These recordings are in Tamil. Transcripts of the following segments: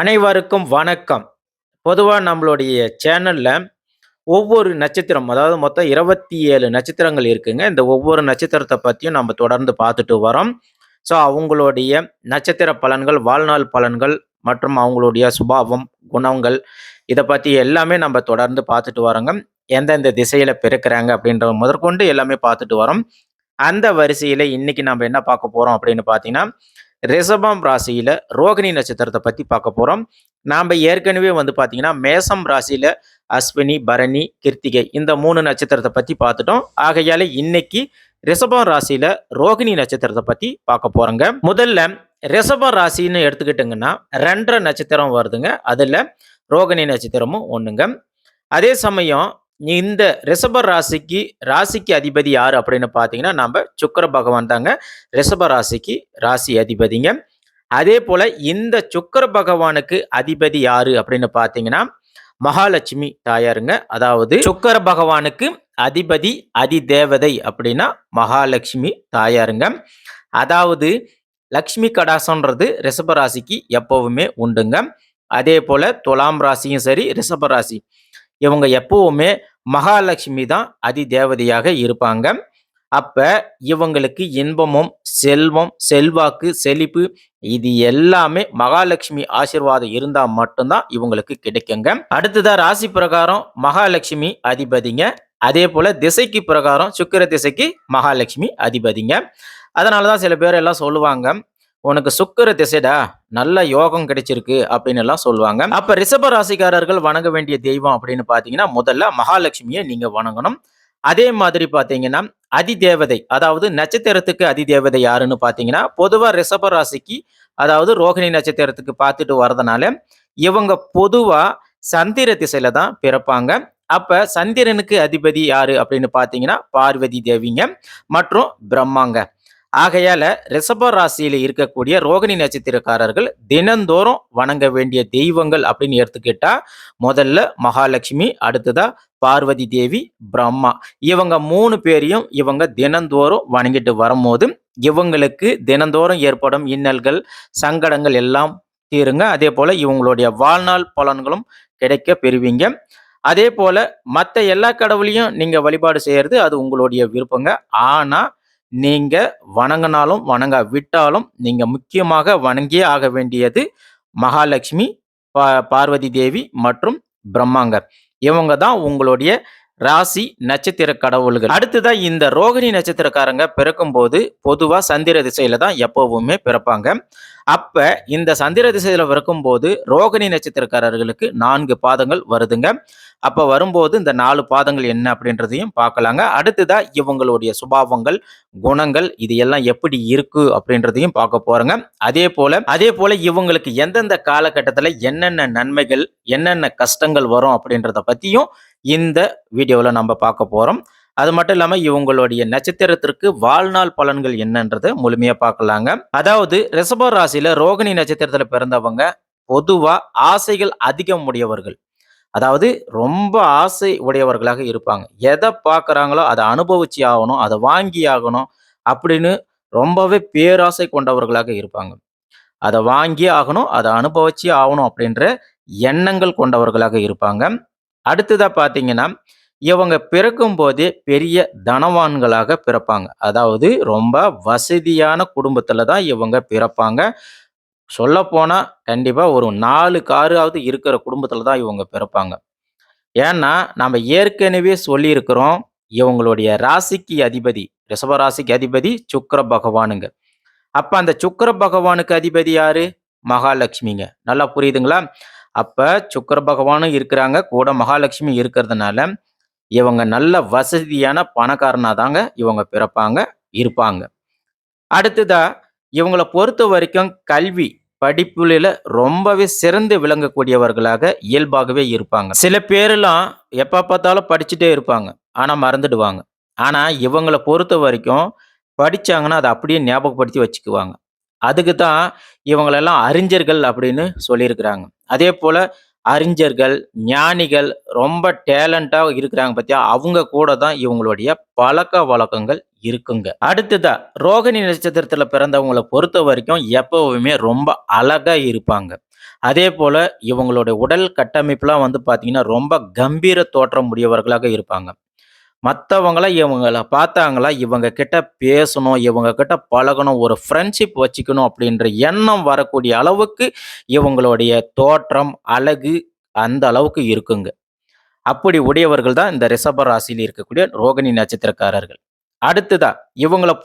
அனைவருக்கும் வணக்கம். பொதுவாக நம்மளுடைய சேனலில் ஒவ்வொரு நட்சத்திரம், அதாவது மொத்தம் 27 நட்சத்திரங்கள் இருக்குங்க. இந்த ஒவ்வொரு நட்சத்திரத்தை பற்றியும் நம்ம தொடர்ந்து பார்த்துட்டு வரோம். ஸோ, அவங்களுடைய நட்சத்திர பலன்கள், வாழ்நாள் பலன்கள் மற்றும் அவங்களுடைய சுபாவம், குணங்கள் இதை பற்றி எல்லாமே நம்ம தொடர்ந்து பார்த்துட்டு வரோங்க. எந்தெந்த திசையில் பிறக்கிறாங்க அப்படின்ற முதற்கொண்டு எல்லாமே பார்த்துட்டு வரோம். அந்த வரிசையில் இன்றைக்கி நம்ம என்ன பார்க்க போகிறோம் அப்படின்னு பார்த்தீங்கன்னா, ரிஷபம் ராசியில ரோகிணி நட்சத்திரத்தை பத்தி பார்க்க போறோம். நாம் ஏற்கனவே வந்து பார்த்தீங்கன்னா, மேசம் ராசியில அஸ்வினி, பரணி, கிருத்திகை இந்த மூணு நட்சத்திரத்தை பத்தி பார்த்துட்டோம். ஆகையால இன்னைக்கு ரிஷபம் ராசியில ரோகிணி நட்சத்திரத்தை பத்தி பார்க்க போறோங்க. முதல்ல ரிஷப ராசின்னு எடுத்துக்கிட்டிங்கன்னா ரெண்டரை நட்சத்திரம் வருதுங்க. அதில் ரோகிணி நட்சத்திரமும் ஒன்றுங்க அதே சமயம் இந்த ரிஷப ராசிக்கு ராசிக்கு அதிபதி யார் அப்படின்னு பார்த்தீங்கன்னா, நம்ம சுக்கர பகவான் தாங்க ரிஷப ராசிக்கு ராசி அதிபதிங்க. அதே போல் இந்த சுக்கர பகவானுக்கு அதிபதி யாரு அப்படின்னு பார்த்தீங்கன்னா, மகாலட்சுமி தாயாருங்க. அதாவது சுக்கர பகவானுக்கு அதிபதி, அதிதேவதை அப்படின்னா மகாலட்சுமி தாயாருங்க. அதாவது லக்ஷ்மி கடாசன்றது ரிஷப ராசிக்கு எப்பவுமே உண்டுங்க. அதேபோல துலாம் ராசியும் சரி, ரிஷப ராசி இவங்க எப்பவுமே மகாலட்சுமி தான் அதிதேவதையாக இருப்பாங்க. அப்ப இவங்களுக்கு இன்பமும், செல்வம், செல்வாக்கு, செழிப்பு இது எல்லாமே மகாலட்சுமி ஆசீர்வாதம் இருந்தா மட்டும்தான் இவங்களுக்கு கிடைக்குங்க. அடுத்ததா ராசி பிரகாரம் மகாலட்சுமி அதிபதிங்க. அதே போல திசைக்கு பிரகாரம் சுக்கிர திசைக்கு மகாலட்சுமி அதிபதிங்க. அதனாலதான் சில பேர் எல்லாம் சொல்லுவாங்க, "உனக்கு சுக்கர திசைடா, நல்ல யோகம் கிடைச்சிருக்கு" அப்படின்னு எல்லாம் சொல்லுவாங்க. அப்ப ரிஷப ராசிக்காரர்கள் வணங்க வேண்டிய தெய்வம் அப்படின்னு பார்த்தீங்கன்னா, முதல்ல மகாலட்சுமியை நீங்க வணங்கணும். அதே மாதிரி பாத்தீங்கன்னா அதிதேவதை அதாவது நட்சத்திரத்துக்கு அதிதேவதை யாருன்னு பார்த்தீங்கன்னா, பொதுவா ரிஷப ராசிக்கு அதாவது ரோகிணி நட்சத்திரத்துக்கு பார்த்துட்டு வரதுனால, இவங்க பொதுவா சந்திர திசையில தான் பிறப்பாங்க. அப்ப சந்திரனுக்கு அதிபதி யாரு அப்படின்னு பார்த்தீங்கன்னா, பார்வதி தேவிங்க மற்றும் பிரம்மாங்க. ஆகையால ரிஷப ராசியில இருக்கக்கூடிய ரோகிணி நட்சத்திரக்காரர்கள் தினந்தோறும் வணங்க வேண்டிய தெய்வங்கள் அப்படின்னு எடுத்துக்கிட்டா, முதல்ல மகாலட்சுமி, அடுத்ததா பார்வதி தேவி, பிரம்மா. இவங்க மூணு பேரையும் இவங்க தினந்தோறும் வணங்கிட்டு வரும்போது, இவங்களுக்கு தினந்தோறும் ஏற்படும் இன்னல்கள், சங்கடங்கள் எல்லாம் தீருங்க. அதே போல இவங்களுடைய வாழ்நாள் பலன்களும் கிடைக்க பெறுவீங்க. அதேபோல மற்ற எல்லா கடவுளையும் நீங்க வழிபாடு செய்யறது அது உங்களுடைய விருப்பங்க. ஆனா, நீங்க வணங்கா விட்டாலும் நீங்க முக்கியமாக வணங்கியே ஆக வேண்டியது மகாலட்சுமி, பா பார்வதி தேவி மற்றும் பிரம்மாங்கர். இவங்க தான் உங்களுடைய ராசி நட்சத்திர கடவுள்கள். அடுத்ததான் இந்த ரோகிணி நட்சத்திரக்காரங்க பிறக்கும்போது பொதுவாக சந்திர திசையில தான் எப்பவுமே பிறப்பாங்க. அப்ப இந்த சந்திர திசையில பிறக்கும்போது ரோகிணி நட்சத்திரக்காரர்களுக்கு நான்கு பாதங்கள் வருதுங்க. அப்ப வரும்போது இந்த நாலு பாதங்கள் என்ன அப்படின்றதையும் பார்க்கலாங்க. அடுத்ததா இவங்களுடைய சுபாவங்கள், குணங்கள் இது எல்லாம் எப்படி இருக்கு அப்படின்றதையும் பார்க்க போறோங்க. அதே போல் இவங்களுக்கு எந்தெந்த காலகட்டத்தில் என்னென்ன நன்மைகள், என்னென்ன கஷ்டங்கள் வரும் அப்படின்றத பத்தியும் இந்த வீடியோவில் நம்ம பார்க்க போகிறோம் அது மட்டும் இல்லாமல் இவங்களுடைய நட்சத்திரத்திற்கு வாழ்நாள் பலன்கள் என்னன்றத முழுமையாக பார்க்கலாங்க. அதாவது ரிஷப ராசியில் ரோகிணி நட்சத்திரத்தில் பிறந்தவங்க பொதுவாக ஆசைகள் அதிகம் உடையவர்கள். அதாவது ரொம்ப ஆசை உடையவர்களாக இருப்பாங்க. எதை பார்க்குறாங்களோ அதை அனுபவிச்சு ஆகணும், அதை வாங்கி ஆகணும் அப்படின்னு ரொம்பவே பேராசை கொண்டவர்களாக இருப்பாங்க. அதை வாங்கியே ஆகணும், அதை அனுபவிச்சு ஆகணும் அப்படின்ற எண்ணங்கள் கொண்டவர்களாக இருப்பாங்க. அடுத்ததாக பார்த்தீங்கன்னா, இவங்க பிறக்கும்போதே பெரிய தனவான்களாக பிறப்பாங்க. அதாவது ரொம்ப வசதியான குடும்பத்தில் தான் இவங்க பிறப்பாங்க. சொல்லப்போனால் கண்டிப்பாக ஒரு நாலு காராவது இருக்கிற குடும்பத்தில் தான் இவங்க பிறப்பாங்க. ஏன்னா, நம்ம ஏற்கனவே சொல்லியிருக்கிறோம், இவங்களுடைய ராசிக்கு அதிபதி, ரிஷப ராசிக்கு அதிபதி சுக்கர பகவானுங்க. அப்போ அந்த சுக்கர பகவானுக்கு அதிபதி யாரு? மகாலட்சுமிங்க. நல்லா புரியுதுங்களா? அப்போ சுக்கிர பகவானும் இருக்கிறாங்க, கூட மகாலட்சுமி இருக்கிறதுனால, இவங்க நல்ல வசதியான பணக்காரனாக தாங்க இவங்க பிறப்பாங்க, இருப்பாங்க. அடுத்ததா பொறுத்த வரைக்கும் கல்வி, படிப்புல ரொம்பவே சிறந்து விளங்கக்கூடியவர்களாக இயல்பாகவே இருப்பாங்க. சில பேரெல்லாம் எப்போ பார்த்தாலும் படிச்சுட்டே இருப்பாங்க. ஆனால் மறந்துடுவாங்க. ஆனால் இவங்களை பொறுத்த வரைக்கும் படித்தாங்கன்னா அதை அப்படியே ஞாபகப்படுத்தி வச்சுக்குவாங்க. அதுக்கு தான் இவங்களெல்லாம் அறிஞர்கள் அப்படின்னு சொல்லியிருக்கிறாங்க. அதேபோல அறிஞர்கள், ஞானிகள், ரொம்ப டேலண்டாக இருக்கிறாங்க பார்த்தியா அவங்க கூட தான் இவங்களுடைய பழக்க வழக்கங்கள் இருக்குங்க. அடுத்ததா ரோகிணி நட்சத்திரத்துல பிறந்தவங்கள பொறுத்தவரைக்கும் எப்பவுமே ரொம்ப அழகாக இருப்பாங்க. அதே போல் இவங்களுடைய உடல் கட்டமைப்புலாம் வந்து பார்த்தீங்கன்னா, ரொம்ப கம்பீர தோற்றம் உடையவர்களாக இருப்பாங்க. மற்றவங்களாம் இவங்கள பார்த்தாங்களா, இவங்க கிட்ட பேசணும், இவங்க கிட்ட பழகணும், ஒரு ஃப்ரெண்ட்ஷிப் வச்சுக்கணும் அப்படின்ற எண்ணம் வரக்கூடிய அளவுக்கு இவங்களுடைய தோற்றம், அழகு அந்த அளவுக்கு இருக்குங்க. அப்படி உடையவர்கள் தான் இந்த ரிஷப ராசியில் இருக்கக்கூடிய ரோகிணி நட்சத்திரக்காரர்கள். அடுத்ததா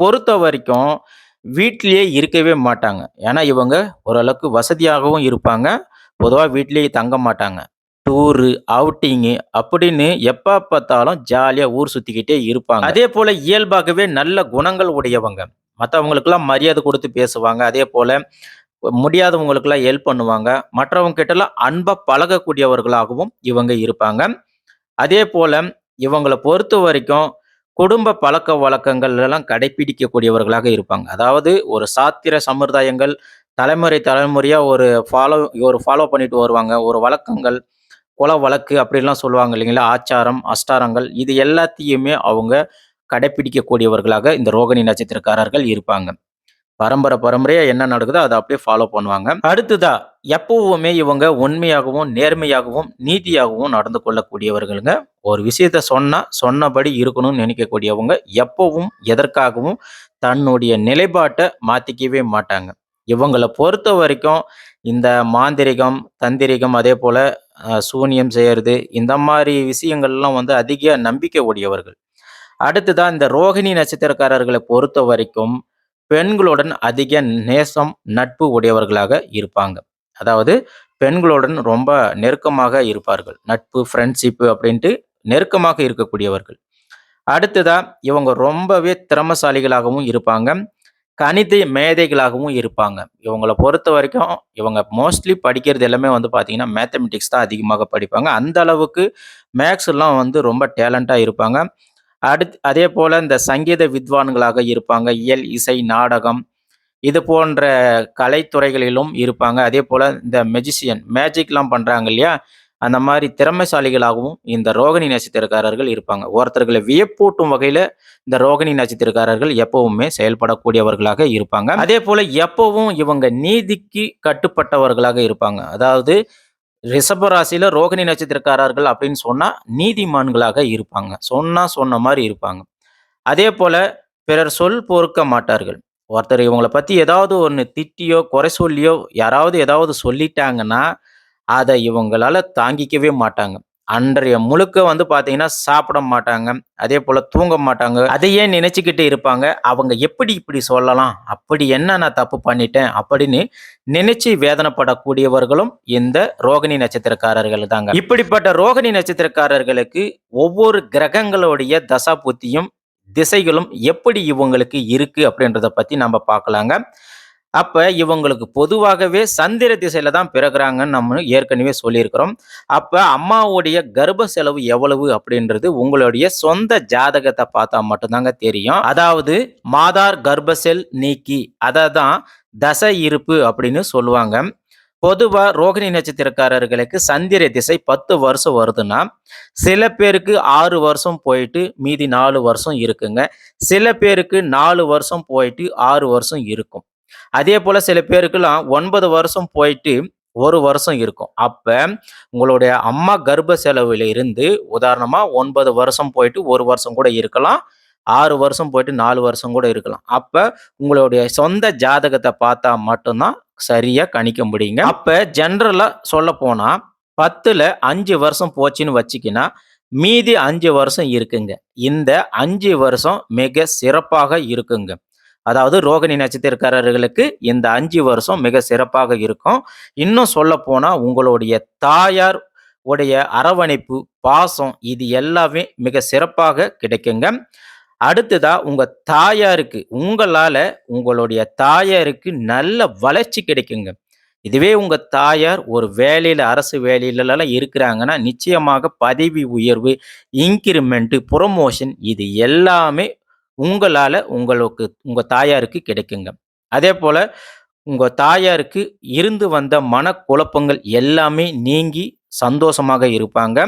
பொறுத்த வரைக்கும் வீட்டிலேயே இருக்கவே மாட்டாங்க. ஏன்னா இவங்க ஓரளவுக்கு வசதியாகவும் இருப்பாங்க. பொதுவாக வீட்டிலேயே தங்க மாட்டாங்க. டூரு, அவுட்டிங்கு அப்படின்னு எப்போ பார்த்தாலும் ஜாலியாக ஊர் சுற்றிக்கிட்டே இருப்பாங்க. அதே போல் இயல்பாகவே நல்ல குணங்கள் உடையவங்க. மற்றவங்களுக்கெல்லாம் மரியாதை கொடுத்து பேசுவாங்க. அதே போல் முடியாதவங்களுக்கெல்லாம் ஹெல்ப் பண்ணுவாங்க. மற்றவங்க கிட்டலாம் அன்பாக பழகக்கூடியவர்களாகவும் இவங்க இருப்பாங்க. அதே போல் இவங்களை பொறுத்த வரைக்கும் குடும்ப பழக்கவழக்கங்கள் எல்லாம் கடைப்பிடிக்கக்கூடியவர்களாக இருப்பாங்க. அதாவது ஒரு சாத்திர சம்பிரதாயங்கள் தலைமுறை தலைமுறையாக ஒரு ஃபாலோ ஒரு ஃபாலோ பண்ணிட்டு வருவாங்க. ஒரு வழக்கங்கள், குல வழக்கு அப்படிலாம் சொல்லுவாங்க இல்லைங்களா? ஆச்சாரம், அஷ்டாரங்கள் இது எல்லாத்தையுமே அவங்க கடைப்பிடிக்கக்கூடியவர்களாக இந்த ரோகிணி நட்சத்திரக்காரர்கள் இருப்பாங்க. பரம்பரை பரம்பரையா என்ன நடக்குதோ அதை அப்படியே ஃபாலோ பண்ணுவாங்க. அடுத்ததா எப்பவுமே இவங்க உண்மையாகவும், நேர்மையாகவும், நீதியாகவும் நடந்து கொள்ளக்கூடியவர்களுங்க. ஒரு விஷயத்த சொன்னா, சொன்னபடி இருக்கணும்னு நினைக்கக்கூடியவங்க. எப்பவும் எதற்காகவும் தன்னுடைய நிலைப்பாட்டை மாத்திக்கவே மாட்டாங்க. இவங்களை பொறுத்த வரைக்கும் இந்த மாந்திரிகம், தந்திரிகம் அதே போல் சூனியம் செய்யறது இந்த மாதிரி விஷயங்கள்லாம் வந்து அதிக நம்பிக்கை உடையவர்கள். அடுத்ததா இந்த ரோகிணி நட்சத்திரக்காரர்களை பொறுத்த வரைக்கும் பெண்களுடன் அதிக நேசம், நட்பு உடையவர்களாக இருப்பாங்க. அதாவது பெண்களுடன் ரொம்ப நெருக்கமாக இருப்பார்கள். நட்பு, ஃப்ரெண்ட்ஷிப்பு அப்படின்ட்டு நெருக்கமாக இருக்கக்கூடியவர்கள். அடுத்ததா இவங்க ரொம்பவே திறமசாலிகளாகவும் இருப்பாங்க. கணித மேதைகளாகவும் இருப்பாங்க. இவங்களை பொறுத்த வரைக்கும் இவங்க மோஸ்ட்லி படிக்கிறது எல்லாமே வந்து பார்த்தீங்கன்னா, மேத்தமெட்டிக்ஸ் தான் அதிகமாக படிப்பாங்க. அந்த அளவுக்கு மேத்ஸ்லாம் வந்து ரொம்ப டேலண்ட்டாக இருப்பாங்க. அடுத் அதேபோல இந்த சங்கீத வித்வான்களாக இருப்பாங்க. இயல், இசை, நாடகம் இது போன்ற கலைத்துறைகளிலும் இருப்பாங்க. அதே போல் இந்த மெஜிஷியன் மேஜிக்லாம் பண்ணுறாங்க இல்லையா? அந்த மாதிரி திறமைசாலிகளாகவும் இந்த ரோகிணி நட்சத்திரக்காரர்கள் இருப்பாங்க. ஒருத்தர்களை வியப்பூட்டும் வகையில இந்த ரோகிணி நட்சத்திரக்காரர்கள் எப்பவுமே செயல்படக்கூடியவர்களாக இருப்பாங்க. அதே போல் எப்பவும் இவங்க நீதிக்கு கட்டுப்பட்டவர்களாக இருப்பாங்க. அதாவது ரிஷபராசியில ரோகிணி நட்சத்திரக்காரர்கள் அப்படின்னு சொன்னா நீதிமான்களாக இருப்பாங்க. சொன்னா சொன்ன மாதிரி இருப்பாங்க. அதே போல் பிறர் சொல் பொறுக்க மாட்டார்கள். ஒருத்தர் இவங்களை பத்தி ஏதாவது ஒன்று திட்டியோ, குறை சொல்லியோ யாராவது ஏதாவது சொல்லிட்டாங்கன்னா, அதை இவங்களால தாங்கிக்கவே மாட்டாங்க. அன்றைய முழுக்க வந்து பார்த்தீங்கன்னா, சாப்பிட மாட்டாங்க. அதே போல் தூங்க மாட்டாங்க. அதையே நினைச்சுக்கிட்டு இருப்பாங்க. அவங்க எப்படி இப்படி சொல்லலாம்? அப்படி என்ன நான் தப்பு பண்ணிட்டேன்? அப்படின்னு நினைச்சு வேதனைப்படக்கூடியவர்களும் இந்த ரோகிணி நட்சத்திரக்காரர்கள் தாங்க. இப்படிப்பட்ட ரோகிணி நட்சத்திரக்காரர்களுக்கு ஒவ்வொரு கிரகங்களுடைய தசா புத்தியும், திசைகளும் எப்படி இவங்களுக்கு இருக்கு அப்படின்றத பத்தி நம்ம பார்க்கலாங்க. அப்ப இவங்களுக்கு பொதுவாகவே சந்திர திசையில தான் பிறக்குறாங்கன்னு நம்ம ஏற்கனவே சொல்லியிருக்கிறோம். அப்ப அம்மாவுடைய கர்ப்ப செலவு எவ்வளவு அப்படின்றது உங்களுடைய சொந்த ஜாதகத்தை பார்த்தா மட்டும்தாங்க தெரியும். அதாவது மாதார் கர்ப்ப செல் நீக்கி அதை தான் தசை இருப்பு அப்படின்னு சொல்லுவாங்க. பொதுவா ரோகிணி நட்சத்திரக்காரர்களுக்கு சந்திர திசை 10 வருஷம் வருதுன்னா, சில பேருக்கு ஆறு வருஷம் போயிட்டு மீதி நாலு வருஷம் இருக்குங்க. சில பேருக்கு நாலு வருஷம் போயிட்டு ஆறு வருஷம் இருக்கும். அதே போல் சில பேருக்கெல்லாம் ஒன்பது வருஷம் போயிட்டு ஒரு வருஷம் இருக்கும். அப்போ உங்களுடைய அம்மா கர்ப்ப செலவில் இருந்து உதாரணமாக ஒன்பது வருஷம் போயிட்டு ஒரு வருஷம் கூட இருக்கலாம். ஆறு வருஷம் போயிட்டு நாலு வருஷம் கூட இருக்கலாம். அப்போ உங்களுடைய சொந்த ஜாதகத்தை பார்த்தா மட்டும்தான் சரியாக கணிக்க முடியுங்க. அப்போ ஜென்ரலாக சொல்ல போனால் பத்தில் அஞ்சு வருஷம் போச்சுன்னு வச்சுக்கினா, மீதி அஞ்சு வருஷம் இருக்குங்க. இந்த அஞ்சு வருஷம் மிக சிறப்பாக இருக்குங்க. அதாவது ரோகிணி நட்சத்திரக்காரர்களுக்கு இந்த அஞ்சு வருஷம் மிக சிறப்பாக இருக்கும். இன்னும் சொல்லப்போனா உங்களுடைய தாயார் உடைய அரவணைப்பு, பாசம் இது எல்லாமே மிக சிறப்பாக கிடைக்குங்க. அடுத்ததா உங்க தாயாருக்கு உங்களால உங்களுடைய தாயாருக்கு நல்ல வளர்ச்சி கிடைக்குங்க. இதுவே உங்க தாயார் ஒரு வேலையில அரசு வேலையிலலாம் இருக்கிறாங்கன்னா, நிச்சயமாக பதவி உயர்வு, இன்க்ரிமெண்ட்டு ப்ரொமோஷன் இது எல்லாமே உங்களால் உங்களுக்கு உங்கள் தாயாருக்கு கிடைக்குங்க. அதே போல் உங்கள் தாயாருக்கு இருந்து வந்த மனக்குழப்பங்கள் எல்லாமே நீங்கி சந்தோஷமாக இருப்பாங்க.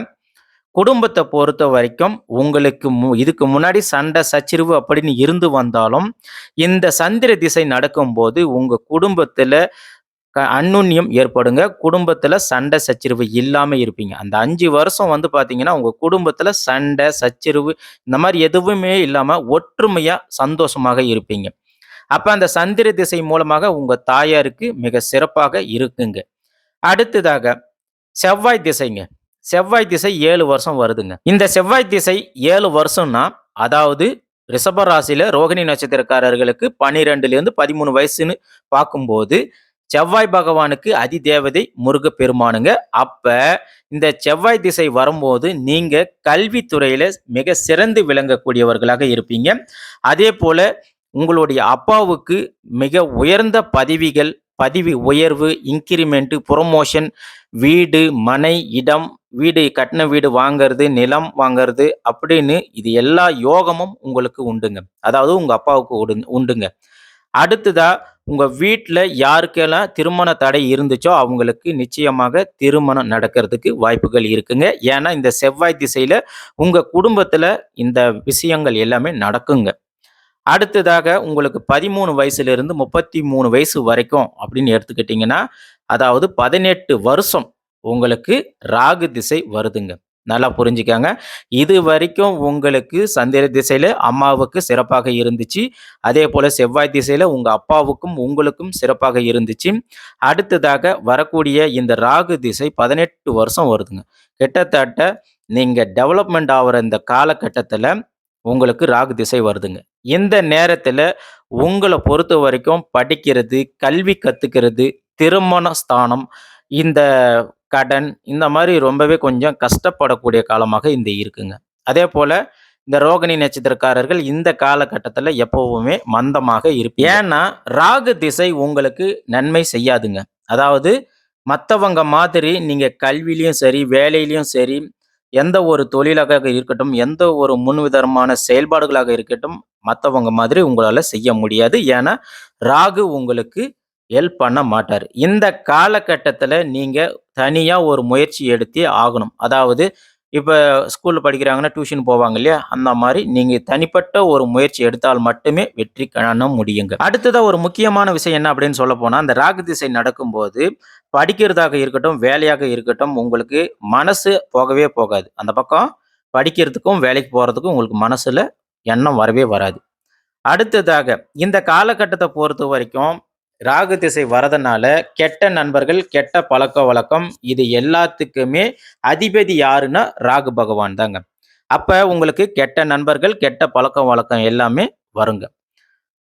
குடும்பத்தை பொறுத்த வரைக்கும் உங்களுக்கு மு இதுக்கு முன்னாடி சண்டை, சச்சிரிவு அப்படின்னு இருந்து வந்தாலும், இந்த சந்திர திசை நடக்கும்போது உங்கள் குடும்பத்தில் க ஏற்படுங்க. குடும்பத்தில் சண்டை, சச்சரிவு இல்லாமல் இருப்பீங்க. அந்த அஞ்சு வருஷம் வந்து பார்த்தீங்கன்னா, உங்கள் குடும்பத்தில் சண்டை, சச்சரிவு இந்த மாதிரி எதுவுமே இல்லாமல் ஒற்றுமையாக சந்தோஷமாக இருப்பீங்க. அப்போ அந்த சந்திர திசை மூலமாக உங்கள் தாயாருக்கு மிக சிறப்பாக இருக்குங்க. அடுத்ததாக செவ்வாய் திசைங்க. செவ்வாய் திசை ஏழு வருஷம் வருதுங்க. இந்த செவ்வாய் திசை ஏழு வருஷம்னா, அதாவது ரிஷபராசியில் ரோகிணி நட்சத்திரக்காரர்களுக்கு 12லேருந்து 13 வயசுன்னு பார்க்கும்போது, செவ்வாய் பகவானுக்கு அதிதேவதை முருகப்பெருமானுங்க. அப்ப இந்த செவ்வாய் திசை வரும்போது, நீங்க கல்வித்துறையில மிக சிறந்து விளங்கக்கூடியவர்களாக இருப்பீங்க. அதே போல் உங்களுடைய அப்பாவுக்கு மிக உயர்ந்த பதவிகள், பதவி உயர்வு, இன்க்ரிமெண்ட்டு ப்ரொமோஷன் வீடு, மனை, இடம், வீடு கட்டின வீடு வாங்கிறது நிலம் வாங்கிறது அப்படின்னு இது எல்லா யோகமும் உங்களுக்கு உண்டுங்க. அதாவது உங்கள் அப்பாவுக்கு உண்டுங்க. அடுத்ததாக உங்கள் வீட்டில் யாருக்கெல்லாம் திருமண தடை இருந்துச்சோ, அவங்களுக்கு நிச்சயமாக திருமணம் நடக்கிறதுக்கு வாய்ப்புகள் இருக்குங்க. ஏன்னா, இந்த செவ்வாய் திசையில் உங்கள் குடும்பத்தில் இந்த விஷயங்கள் எல்லாமே நடக்குங்க. அடுத்ததாக உங்களுக்கு 13 வயசுலேருந்து 33 வயசு வரைக்கும் அப்படின்னு எடுத்துக்கிட்டிங்கன்னா அதாவது 18 வருஷம் உங்களுக்கு ராகு திசை வருதுங்க. நல்லா புரிஞ்சுக்கங்க. இதுவரைக்கும் உங்களுக்கு சந்திர திசையில் அம்மாவுக்கு சிறப்பாக இருந்துச்சு. அதே போல் செவ்வாய் திசையில் உங்கள் அப்பாவுக்கும், உங்களுக்கும் சிறப்பாக இருந்துச்சு. அடுத்ததாக வரக்கூடிய இந்த ராகு திசை 18 வருஷம் வருதுங்க. கிட்டத்தட்ட நீங்கள் டெவலப்மெண்ட் ஆகிற இந்த காலகட்டத்தில் உங்களுக்கு ராகு திசை வருதுங்க. இந்த நேரத்தில் உங்களை பொறுத்த வரைக்கும் படிக்கிறது, கல்வி கற்றுக்கிறது திருமண ஸ்தானம், இந்த கடன் இந்த மாதிரி ரொம்பவே கொஞ்சம் கஷ்டப்படக்கூடிய காலமாக இந்த இருக்குங்க. அதேபோல இந்த ரோகிணி நட்சத்திரக்காரர்கள் இந்த காலகட்டத்தில் எப்பவுமே மந்தமாக இருப்பீங்க. ஏன்னா, ராகு திசை உங்களுக்கு நன்மை செய்யாதுங்க. அதாவது மற்றவங்க மாதிரி நீங்கள் கல்விலையும் சரி, வேலையிலையும் சரி, எந்த ஒரு தொழிலாக இருக்கட்டும், எந்த ஒரு முன்விதமான செயல்பாடுகளாக இருக்கட்டும், மற்றவங்க மாதிரி உங்களால் செய்ய முடியாது. ஏன்னா, ராகு உங்களுக்கு ஹெல்ப் பண்ண மாட்டார் இந்த காலகட்டத்தில் நீங்கள் தனியாக ஒரு முயற்சி எடுத்தே ஆகணும். அதாவது இப்போ ஸ்கூலில் படிக்கிறாங்கன்னா, டியூஷன் போவாங்க இல்லையா? அந்த மாதிரி நீங்கள் தனிப்பட்ட ஒரு முயற்சி எடுத்தால் மட்டுமே வெற்றி காண முடியுங்க. அடுத்ததாக ஒரு முக்கியமான விஷயம் என்ன அப்படின்னு சொல்லப்போனா, அந்த ராகு திசை நடக்கும்போது, படிக்கிறதாக இருக்கட்டும், வேலையாக இருக்கட்டும், உங்களுக்கு மனசு போகவே போகாது. அந்த பக்கம் படிக்கிறதுக்கும், வேலைக்கு போகிறதுக்கும் உங்களுக்கு மனசில் எண்ணம் வரவே வராது. அடுத்ததாக இந்த காலகட்டத்தை பொறுத்த வரைக்கும் ராகு திசை வரதுனால, கெட்ட நண்பர்கள், கெட்ட பழக்க வழக்கம் இது எல்லாத்துக்குமே அதிபதி யாருன்னா, ராகு பகவான் தாங்க. அப்ப உங்களுக்கு கெட்ட நண்பர்கள், கெட்ட பழக்க வழக்கம் எல்லாமே வருங்க.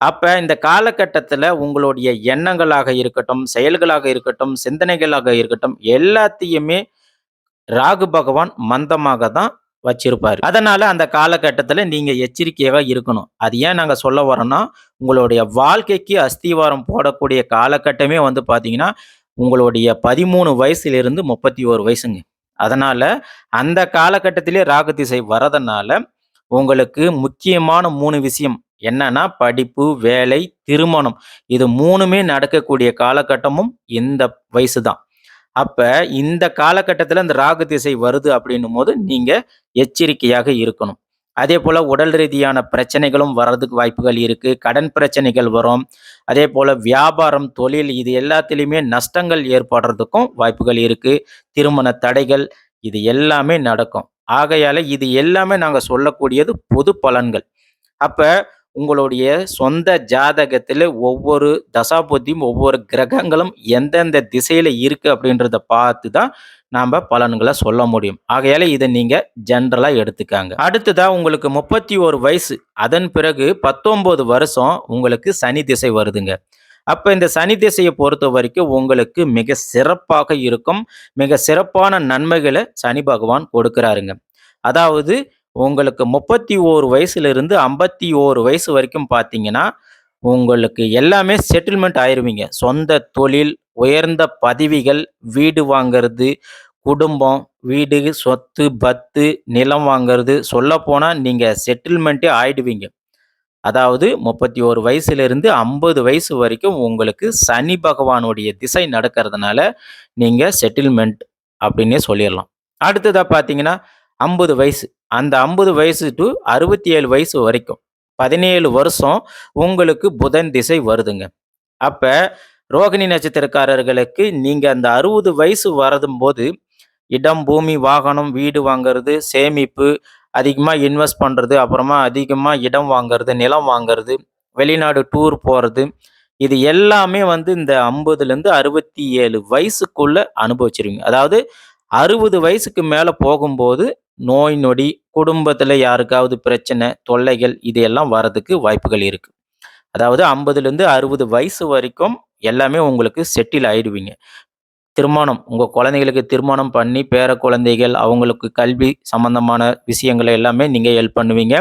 அப்ப இந்த காலகட்டத்தில் உங்களுடைய எண்ணங்களாக இருக்கட்டும், செயல்களாக இருக்கட்டும், சிந்தனைகளாக இருக்கட்டும், எல்லாத்தையுமே ராகு பகவான் மந்தமாக தான் வச்சிருப்பாரு. அதனால அந்த காலகட்டத்தில் நீங்க எச்சரிக்கையாக இருக்கணும். அது ஏன் நாங்கள் சொல்ல வரோம்னா உங்களுடைய வாழ்க்கைக்கு அஸ்திவாரம் போடக்கூடிய காலகட்டமே வந்து பார்த்தீங்கன்னா, உங்களுடைய பதிமூணு வயசுலேருந்து முப்பத்தி ஒரு வயசுங்க. அதனால அந்த காலகட்டத்திலே ராகு திசை வரதுனால, உங்களுக்கு முக்கியமான மூணு விஷயம் என்னன்னா, படிப்பு, வேலை, திருமணம். இது மூணுமே நடக்கக்கூடிய காலகட்டமும் இந்த வயசு தான். அப்போ இந்த காலகட்டத்தில் இந்த ராகு திசை வருது அப்படின்னும் போது நீங்கள் எச்சரிக்கையாக இருக்கணும். அதே போல் உடல் ரீதியான பிரச்சனைகளும் வர்றதுக்கு வாய்ப்புகள் இருக்குது கடன் பிரச்சனைகள் வரும். அதே போல் வியாபாரம், தொழில் இது எல்லாத்துலேயுமே நஷ்டங்கள் ஏற்படுறதுக்கும் வாய்ப்புகள் இருக்குது திருமண தடைகள் இது எல்லாமே நடக்கும். ஆகையால் இது எல்லாமே நாங்கள் சொல்லக்கூடியது பொது பலன்கள். அப்போ உங்களுடைய சொந்த ஜாதகத்தில் ஒவ்வொரு தசாபுத்தியும், ஒவ்வொரு கிரகங்களும் எந்தெந்த திசையில் இருக்குது அப்படின்றத பார்த்து தான் நாம் பலன்களை சொல்ல முடியும். ஆகையால இதை நீங்கள் ஜென்ரலாக எடுத்துக்காங்க அடுத்ததாக உங்களுக்கு 31 வயசு. அதன் பிறகு 19 வருஷம் உங்களுக்கு சனி திசை வருதுங்க. அப்போ இந்த சனி திசையை பொறுத்த வரைக்கும் உங்களுக்கு மிக சிறப்பாக இருக்கும். மிக சிறப்பான நன்மைகளை சனி பகவான் கொடுக்குறாருங்க அதாவது உங்களுக்கு முப்பத்தி ஓரு வயசுலேருந்து ஐம்பத்தி ஓரு வயசு வரைக்கும் பார்த்தீங்கன்னா, உங்களுக்கு எல்லாமே செட்டில்மெண்ட் ஆயிடுவீங்க சொந்த தொழில், உயர்ந்த பதவிகள், வீடு வாங்கிறது குடும்பம், வீடு, சொத்து, பத்து, நிலம் வாங்கிறது சொல்லப்போனால் நீங்கள் செட்டில்மெண்ட்டே ஆயிடுவீங்க. அதாவது முப்பத்தி ஒரு வயசுலேருந்து ஐம்பது வயசு வரைக்கும் உங்களுக்கு சனி பகவானுடைய திசை நடக்கிறதுனால, நீங்கள் செட்டில்மெண்ட் அப்படின்னே சொல்லிடலாம் அடுத்ததாக பார்த்தீங்கன்னா, 50 வயசு. அந்த 50 வயசு டூ 67 வயசு வரைக்கும் 17 வருஷம் உங்களுக்கு புதன் திசை வருதுங்க. அப்போ ரோகிணி நட்சத்திரக்காரர்களுக்கு நீங்கள் அந்த 60 வயசு வரதும்போது, இடம், பூமி, வாகனம், வீடு வாங்குறது, சேமிப்பு, அதிகமாக இன்வெஸ்ட் பண்ணுறது அப்புறமா அதிகமாக இடம் வாங்குறது, நிலம் வாங்குறது, வெளிநாடு டூர் போகிறது இது எல்லாமே வந்து இந்த ஐம்பதுலேருந்து அறுபத்தி ஏழு வயசுக்குள்ளே அனுபவிச்சிருவீங்க. அதாவது 60 வயசுக்கு மேலே போகும்போது, நோய் நொடி, குடும்பத்தில் யாருக்காவது பிரச்சனை, தொல்லைகள் இது எல்லாம் வரதுக்கு வாய்ப்புகள் இருக்கு. அதாவது 50லேருந்து 60 வயசு வரைக்கும் எல்லாமே உங்களுக்கு செட்டில் ஆயிடுவீங்க. திருமணம், உங்கள் குழந்தைகளுக்கு திருமணம் பண்ணி, பேர குழந்தைகள், அவங்களுக்கு கல்வி சம்மந்தமான விஷயங்களை எல்லாமே நீங்கள் ஹெல்ப் பண்ணுவீங்க.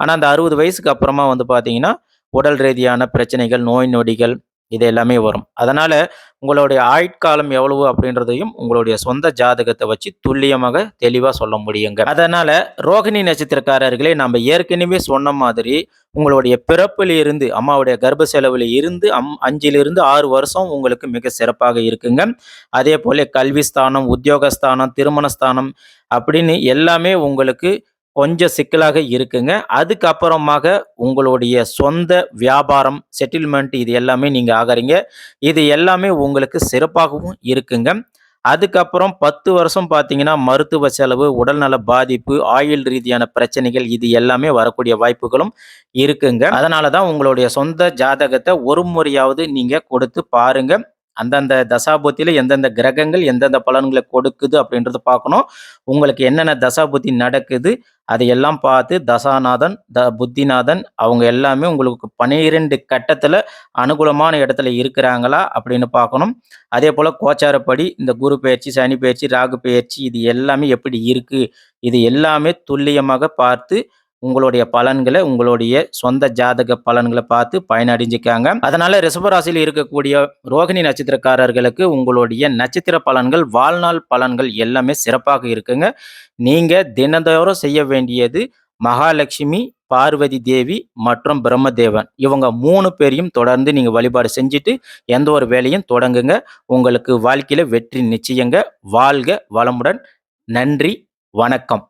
ஆனால் அந்த 60 வயசுக்கு அப்புறமா வந்து பார்த்தீங்கன்னா, உடல் ரீதியான பிரச்சனைகள், நோய் நொடிகள் இது எல்லாமே வரும். அதனால் உங்களுடைய ஆயுட்காலம் எவ்வளவு அப்படின்றதையும் உங்களுடைய சொந்த ஜாதகத்தை வச்சு துல்லியமாக, தெளிவாக சொல்ல முடியுங்க. அதனால் ரோகிணி நட்சத்திரக்காரர்களே நம்ம ஏற்கனவே சொன்ன மாதிரி, உங்களுடைய பிறப்பில் இருந்து அம்மாவுடைய கர்ப்ப செலவில் இருந்து அம் 5லிருந்து 6 வருஷம் உங்களுக்கு மிக சிறப்பாக இருக்குங்க. அதேபோல கல்வி ஸ்தானம், உத்தியோக ஸ்தானம், திருமண ஸ்தானம் அப்படின்னு எல்லாமே உங்களுக்கு கொஞ்சம் சிக்கலாக இருக்குங்க. அதுக்கப்புறமாக உங்களுடைய சொந்த வியாபாரம், செட்டில்மெண்ட் இது எல்லாமே நீங்கள் ஆகிறீங்க இது எல்லாமே உங்களுக்கு சிறப்பாகவும் இருக்குங்க. அதுக்கப்புறம் 10 வருஷம் பார்த்தீங்கன்னா, மருத்துவ செலவு, உடல்நல பாதிப்பு, ஆயுள் ரீதியான பிரச்சனைகள் இது எல்லாமே வரக்கூடிய வாய்ப்புகளும் இருக்குங்க. அதனால தான் உங்களுடைய சொந்த ஜாதகத்தை ஒரு முறையாவது நீங்கள் கொடுத்து பாருங்க. அந்தந்த தசாபுத்தியில் எந்தெந்த கிரகங்கள் எந்தெந்த பலன்களை கொடுக்குது அப்படின்றத பார்க்கணும். உங்களுக்கு என்னென்ன தசாபுத்தி நடக்குது, அதையெல்லாம் பார்த்து தசாநாதன், த புத்திநாதன் அவங்க எல்லாமே உங்களுக்கு பனிரெண்டு கட்டத்தில் அனுகூலமான இடத்துல இருக்கிறாங்களா அப்படின்னு பார்க்கணும். அதே போல் கோச்சாரப்படி இந்த குரு பயிற்சி சனி பெயர்ச்சி, ராகு பெயர்ச்சி இது எல்லாமே எப்படி இருக்குது இது எல்லாமே துல்லியமாக பார்த்து உங்களுடைய பலன்களை உங்களுடைய சொந்த ஜாதக பலன்களை பார்த்து பயனடைஞ்சிக்காங்க அதனால ரிஷபராசியில் இருக்கக்கூடிய ரோகிணி நட்சத்திரக்காரர்களுக்கு உங்களுடைய நட்சத்திர பலன்கள், வாழ்நாள் பலன்கள் எல்லாமே சிறப்பாக இருக்குங்க. நீங்க தினந்தோறும் செய்ய வேண்டியது மகாலட்சுமி, பார்வதி தேவி மற்றும் பிரம்மதேவன் இவங்க மூணு பேரையும் தொடர்ந்து நீங்கள் வழிபாடு செஞ்சுட்டு, எந்த ஒரு வேலையும் தொடங்குங்க. உங்களுக்கு வாழ்க்கையில் வெற்றி நிச்சயங்க. வாழ்க வளமுடன். நன்றி, வணக்கம்.